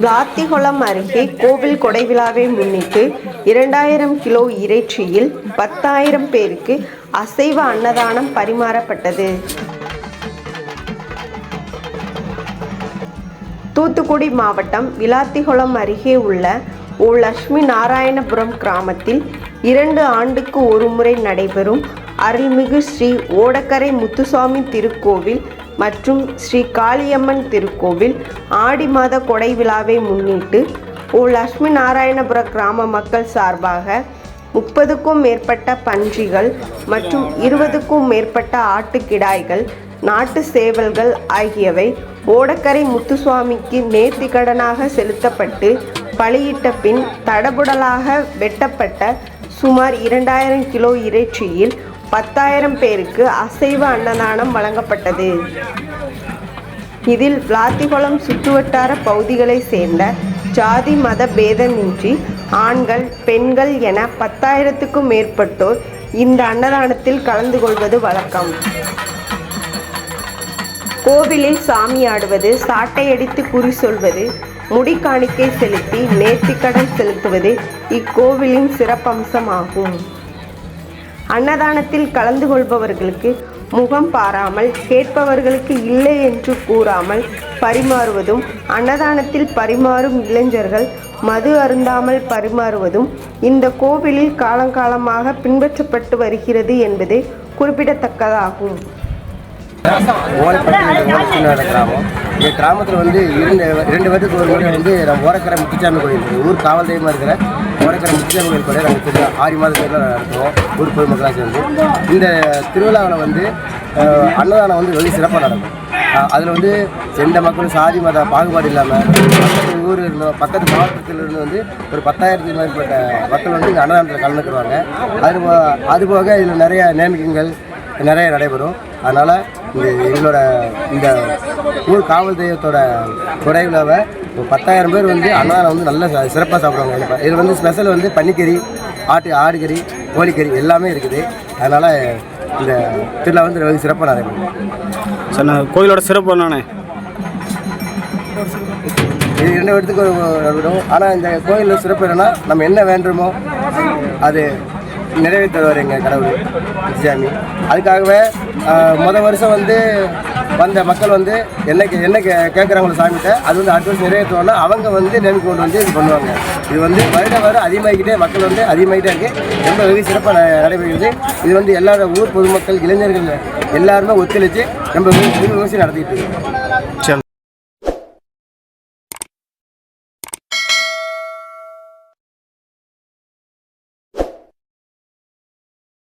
விளாத்திகுளம் அருகே கோவில் கொடை விழாவை முன்னிட்டு இரண்டாயிரம் கிலோ இறைச்சியில் பத்தாயிரம் பேருக்கு அசைவ அன்னதானம் பரிமாறப்பட்டது. தூத்துக்குடி மாவட்டம் விளாத்திகுளம் அருகே உள்ள ஓ லட்சுமி நாராயணபுரம் கிராமத்தில் இரண்டு ஆண்டுக்கு ஒருமுறை நடைபெறும் அருள்மிகு ஸ்ரீ ஓடக்கரை முத்துசாமி திருக்கோவில் மற்றும் ஸ்ரீ காளியம்மன் திருக்கோவில் ஆடி மாத கொடை விழாவை முன்னிட்டு ஓ லட்சுமி நாராயணபுர கிராம மக்கள் சார்பாக முப்பதுக்கும் மேற்பட்ட பன்றிகள் மற்றும் இருபதுக்கும் மேற்பட்ட ஆட்டுக்கிடாய்கள் நாட்டு சேவல்கள் ஆகியவை ஓடக்கரை முத்துசுவாமிக்கு நேர்த்திக்கடனாக செலுத்தப்பட்டு பலியிட்ட பின் தடபுடலாக வெட்டப்பட்ட சுமார் இரண்டாயிரம் கிலோ இறைச்சியில் பத்தாயிரம் பேருக்கு அசைவ அன்னதானம் வழங்கப்பட்டது. இதில் விளாத்திகுளம் சுற்றுவட்டார பகுதிகளைச் சேர்ந்த ஜாதி மத பேதமின்றி ஆண்கள் பெண்கள் என பத்தாயிரத்துக்கும் மேற்பட்டோர் இந்த அன்னதானத்தில் கலந்து கொள்வது வழக்கம். கோவிலில் சாமி ஆடுவது சாட்டையடித்து குறி சொல்வது முடி காணிக்கை செலுத்தி நேர்த்திக்கடன் செலுத்துவது இக்கோவிலின் சிறப்பம்சமாகும். அன்னதானத்தில் கலந்து கொள்பவர்களுக்கு முகம் பாராமல் கேட்பவர்களுக்கு இல்லை என்று கூறாமல் பரிமாறுவதும் அன்னதானத்தில் பரிமாறும் இளைஞர்கள் மது அருந்தாமல் பரிமாறுவதும் இந்த கோவிலில் காலங்காலமாக பின்பற்றப்பட்டு வருகிறது என்பது குறிப்பிடத்தக்கதாகும். ஓலைப்பட்டி கிராமம். இந்த கிராமத்தில் வந்து இரண்டு இரண்டு வருடத்துக்கு ஒரு முறை வந்து நம்ம ஓரக்கரை முத்துச்சாமி கோயில் ஊர் காவல் தெய்வமாக இருக்கிற ஓரக்கரை முக்கிய கோயில் கூட நாங்கள் திருவிழா ஆறு மாத திருவிழா நடத்துவோம். ஊர் பொதுமக்களாக சேர்ந்து இந்த திருவிழாவில் வந்து அன்னதானம் வந்து வெகு சிறப்பாக நடக்கும். அதில் வந்து எந்த மக்களும் சாதி மத பாகுபாடு இல்லாமல் பக்கத்து ஊர் இருந்தோம் பக்கத்து மாவட்டத்தில் இருந்து வந்து ஒரு பத்தாயிரத்துக்கு மேற்பட்ட மக்கள் வந்து இங்கே அன்னதானத்தில் கலந்துக்குவாங்க அது போ- அது போக இதில் நிறைய நேமிக்கங்கள் நிறைய நடைபெறும். அதனால் இந்த எங்களோட இந்த ஊர் காவல் தெய்வத்தோட விழாவை ஒரு பத்தாயிரம் பேர் வந்து அன்னதானம் வந்து நல்ல சிறப்பாக சாப்பிடுவாங்க. இதில் வந்து ஸ்பெஷல் வந்து பன்னிக்கறி ஆட்டு ஆடுகறி கோழிக்கறி எல்லாமே இருக்குது. அதனால் இந்த திருவிழா வந்து வெகு சிறப்பாக நடைபெறும் சார் நான் கோயிலோட சிறப்பு என்னண்ணே இது இரண்டு வருடத்துக்கு ஒரு நடைபெறும் ஆனால் இந்த கோயிலில் சிறப்பு என்னன்னா நம்ம என்ன வேண்டுமோ அது நிறைவேற்றுவார் எங்கள் கடவுள் சாமி அதுக்காகவே மொதல் வருஷம் வந்து வந்த மக்கள் வந்து என்ன என்ன கே கேட்குறாங்களோ சாமிகிட்ட அது வந்து அடுத்த வருஷம் நிறைவேற்றுவாங்கன்னா அவங்க வந்து நினைவு கொண்டு வந்து இது பண்ணுவாங்க. இது வந்து வருட வருடம் அதிகமாகிக்கிட்டே மக்கள் வந்து அதிகமாகிட்டே இருக்குது ரொம்ப வெகு சிறப்பாக ந- நடைபெறுகிறது. இது வந்து எல்லாரோட ஊர் பொதுமக்கள் இளைஞர்கள் எல்லாருமே ஒத்துழைச்சு ரொம்ப வெகு வெகு விமர்சனம் நடத்திட்டு இருக்கு.